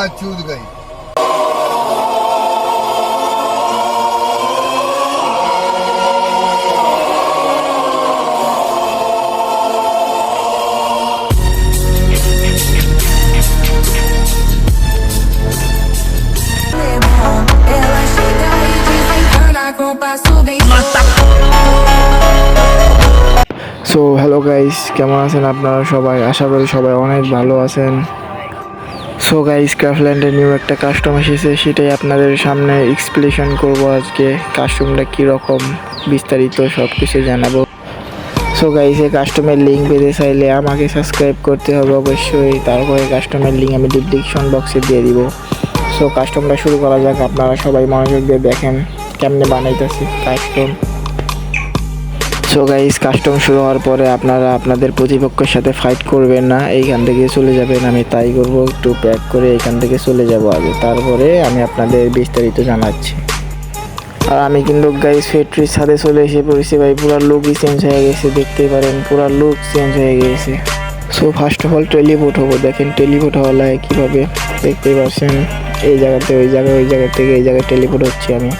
माँ चूत गई Ela chega e desencana com passo bem so hello guys কেমন আছেন আপনারা সবাই আশা করি সবাই অনেক ভালো আছেন সো গাইস ক্রাফল্যান্ডের নিউ একটা কাস্টম এসেছে, সেটাই আপনাদের সামনে এক্সপ্লেশন করব আজকে। কাস্টমটা কীরকম বিস্তারিত সব কিছু জানাব। সো গাইস এই কাস্টমের লিঙ্ক পেতে চাইলে আমাকে সাবস্ক্রাইব করতে হবে অবশ্যই। তারপরে কাস্টমের লিঙ্ক আমি ডিসক্রিপশন বক্সে দিয়ে দিব। সো কাস্টমটা শুরু করা যাক, আপনারা সবাই মনোযোগ দিয়ে দেখেন কেমনে বানাইতেছি কাস্টম সো গাইস কাস্টম শুরু হওয়ার পরে আপনারা আপনাদের প্রতিপক্ষের সাথে ফাইট করবেন না। এইখান থেকে চলে যাবেন, আমি তাই করব, একটু প্যাক করে এইখান থেকে চলে যাব আগে। তারপরে আমি আপনাদের বিস্তারিত জানাচ্ছি। আর আমি কিন্তু গাইস ফ্যাক্টরির সাথে চলে এসে পড়েছি ভাই, পুরো লুকই চেঞ্জ হয়ে গেছে, দেখতেই পারেন, পুরো লুক চেঞ্জ হয়ে গেছে। So first of all teleport হব। দেখেন টেলিপোর্ট হওয়া কীভাবে দেখতেই পাচ্ছেন, এই জায়গাতে, ওই জায়গায়, ওই জায়গা থেকে এই জায়গায় টেলিপোর্ট হচ্ছে আমি।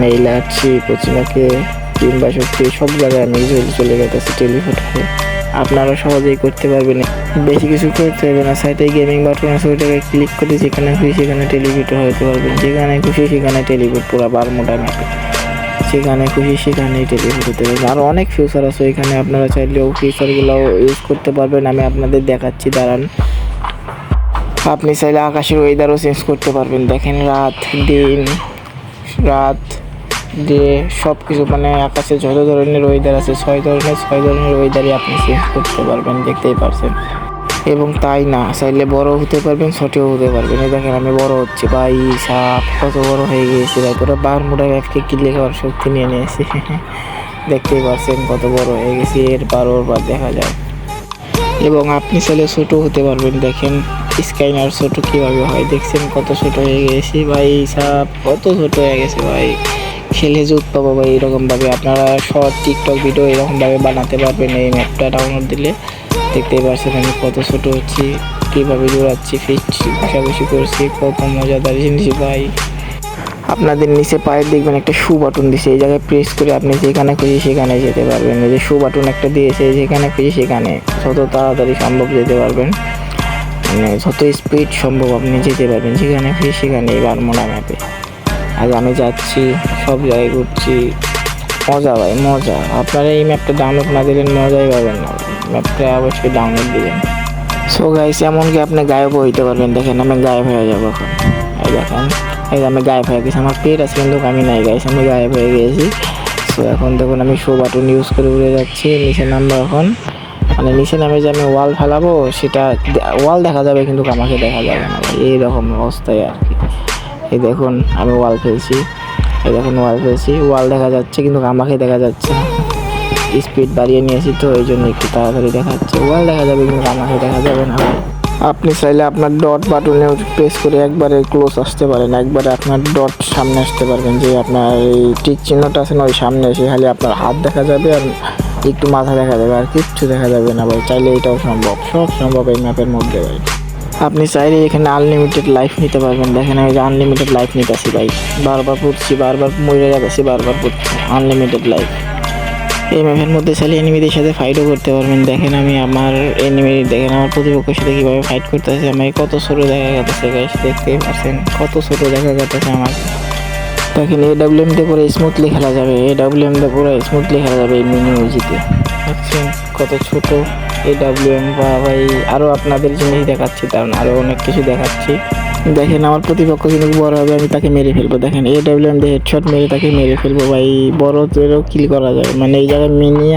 মেইল আসছি পশ্চিমাকে কিংবা সত্যি সব জায়গায় আমি চলে চলে গেতেছি টেলিপোর্ট হয়ে আপনারা সহজেই করতে পারবেন। বেশি কিছু করতে হবে না। সাইটে গেমিং বাটন আছে ওইটাকে ক্লিক করে যেখানে খুশি সেখানে টেলিভিট হতে পারবেন। যেখানে খুশি সেখানে টেলিভিট পুরো বারমোটা ম্যাপে। সেখানে খুশি সেখানেই টেলিভিট হতে পারবেন আরও অনেক ফিউচার আছে এখানে। আপনারা চাইলেও ফিউচারগুলো ইউজ করতে পারবেন। আমি আপনাদের দেখাচ্ছি, দাঁড়ান। আপনি চাইলে আকাশের ওয়েদারও চেঞ্জ করতে পারবেন। দেখেন রাত, দিন, রাত। দিয়ে সব কিছু মানে আকাশে যত ধরনের ওয়েদার আছে, ছয় ধরনের ছয় ধরনের ওয়েদারই আপনি চেঞ্জ করতে পারবেন, দেখতেই পারছেন। এবং তাই না, চাইলে বড় হতে পারবেন, ছোটও হতে পারবেন। দেখেন আমি বড় হচ্ছে, ভাই, সাপ, কত বড় হয়ে গিয়েছে, ভাই বার মোটা ব্যাপকে কিলে খাওয়ার শক্তি নিয়ে নিয়েছে। দেখতেই পারছেন কত বড় হয়ে গেছে এর বারোর বার দেখা যায় এবং আপনি চাইলে ছোট হতে পারবেন, দেখেন স্কাইনার ছোট কীভাবে হয়, দেখছেন কত ছোট হয়ে গেছে ভাই, সাপ, কত ছোট হয়ে গেছে, ভাই। খেলে জুত পাবো ভাই এরকমভাবে আপনারা শর্ট টিকটক ভিডিও এরকমভাবে বানাতে পারবেন এই ম্যাপটা ডাউনলোড দিলে। দেখতেই পাচ্ছেন আমি কত ছোট হচ্ছি, কীভাবে দৌড়াচ্ছি, ফিরছি, ঘষাঘষি করছি, কত মজাদার জিনিস ভাই। আপনাদের নিচে পায়ের দেখবেন একটা শু বাটন দিছে, এই জায়গায় প্রেস করে আপনি যেখানে খুশি সেখানে যেতে পারবেন। এই যে শু বাটন একটা দিয়েছে, যেখানে খুশি সেখানে যত তাড়াতাড়ি সম্ভব যেতে পারবেন। মানে যত স্পিড সম্ভব আপনি যেতে পারবেন, যেখানে খুশি সেখানে এবার বারমোনা ম্যাপে আজ আমি যাচ্ছি, সব জায়গায় ঘুরছি। মজা ভাই, মজা। আপনারা এই ম্যাপটা ডাউনলোড না দিলেন মজাই পাবেন না। ম্যাপটা অবশ্যই ডাউনলোড দিবেন। সো গাইস এমনকি আপনি গায়েবও হইতে পারবেন? দেখেন, আমি গায়েব হয়ে যাব এখন। এই দেখেন, এই আমি গায়েব হয়ে গেছি। আমার পেট আছে কিন্তু আমি নাই গাইস আমি গায়েব হয়ে গেছি। সো এখন দেখুন, আমি শো বাটন ইউজ করে উড়ে যাচ্ছি। নিচে নামবো এখন। মানে নিচে নামে যে আমি ওয়াল ফেলাবো, সেটা ওয়াল দেখা যাবে, কিন্তু আমাকে দেখা যাবে না এইরকম অবস্থায় আর কি। এই দেখুন, আমি ওয়াল ফেলছি। এই দেখুন ওয়াল ফেলছি। ওয়াল দেখা যাচ্ছে, কিন্তু আমাকে দেখা যাচ্ছে স্পিড বাড়িয়ে নিয়েছি তো, এই জন্য একটু তাড়াতাড়ি দেখা যাচ্ছে ওয়াল দেখা যাবে, কিন্তু আমাকে দেখা যাবে না। আপনি চাইলে আপনার ডট বাটনে প্রেস করে একবারে ক্লোজ আসতে পারেন। একবারে আপনার ডট সামনে আসতে পারবেন। যে আপনার এই টিক চিহ্নটা আছে না, ওই সামনে এসে খালি আপনার হাত দেখা যাবে আর একটু মাথা দেখা যাবে, আর কিচ্ছু দেখা যাবে না ভাই। চাইলে এটাও সম্ভব। সব সম্ভব এই ম্যাপের মধ্যে ভাই। আপনি চাইলে এখানে আনলিমিটেড লাইফ নিতে পারবেন। দেখেন আমি যে আনলিমিটেড লাইফ নিতেছি ভাই। বারবার পড়ছি, বারবার মরে যাচ্ছি বারবার পড়ছি। আনলিমিটেড লাইফ এই ম্যাপের মধ্যে চাইলে এনিমিদের সাথে ফাইটও করতে পারবেন। দেখেন, আমি আমার এনিমি দেখেন, আমার প্রতিপক্ষের সাথে কীভাবে ফাইট করতে করতেছে। আমাকে কত ছোটো দেখা গেছে গাইস দেখতেই পাচ্ছেন। কত ছোটো দেখা গেছে আমার। দেখেন এ ডাব্লিউএম দিয়ে পুরো স্মুথলি খেলা যাবে। এ ডাব্লিউএম দিয়ে পুরো স্মুথলি খেলা যাবে এই মিনি ইউজিতে দেখছেন কত ছোট এ ডাব্লিউএম বা ভাই আরও আপনাদের জিনিস দেখাচ্ছি কারণ আরও অনেক কিছু দেখাচ্ছি। দেখেন, আমার প্রতিপক্ষ কিন্তু বড় হবে, আমি তাকে মেরে ফেলব। দেখেন এ ডাব্লিউএম দিয়ে হেডশট মেরে তাকে মেরে ফেলব, ভাই বড় তেরও কিল করা যাবে। মানে এই জায়গায় মিনি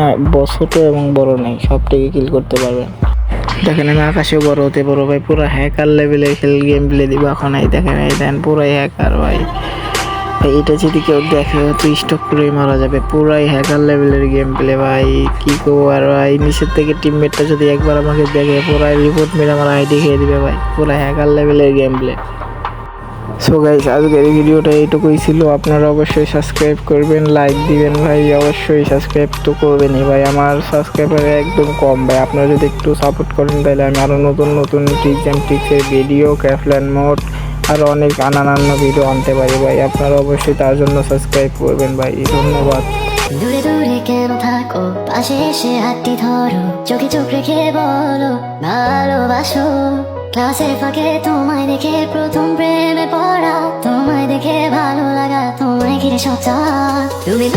ছোট এবং বড় নেই, সবটাকে কিল করতে পারবেন। দেখেন, আমি আকাশে বড় হতে বড়, ভাই, পুরো হ্যাকার লেভেলে খেল গেম প্লে দিব, এখন এই দেখেন এই দেখেন পুরাই হ্যাকার ভাই। এটা যদি কেউ দেখে তো স্টক করেই মারা যাবে। পুরাই হ্যাকার লেভেলের গেম প্লে ভাই। কি করব আর, ভাই? নিচের থেকে টিমমেটটা যদি একবার আমাকে দেখে, পুরাই রিপোর্ট মেরে আমার আইডি খেয়ে দিবে, ভাই। পুরাই হ্যাকার লেভেলের গেম প্লে সো গাইস আজকের ভিডিওটা এইটুকুই ছিল। আপনারা অবশ্যই সাবস্ক্রাইব করবেন লাইক দিবেন, ভাই। অবশ্যই সাবস্ক্রাইব তো করবেনই, ভাই। আমার সাবস্ক্রাইবার একদম কম, ভাই। আপনারা যদি একটু সাপোর্ট করেন, তাহলে আমি আরও নতুন নতুন ট্রিক্স অ্যান্ড ট্রিক্সের ভিডিও ক্যাফল্যান্ড মোড আরও অনেক নানান ভিডিও আনতে পারি ভাই। আপনারা অবশ্যই তার জন্য সাবস্ক্রাইব করবেন ভাই। ধন্যবাদ। দূরে দূরে কেন থাকো? পাশে এসে হাতটি ধরো। চোখে চোখ রেখে বলো, ভালোবাসো। ক্লাসের ফাঁকে তোমায় দেখে প্রথম প্রেমে পড়া। তোমায় দেখে ভালো লাগা, তোমায় ঘিরে সব তুমি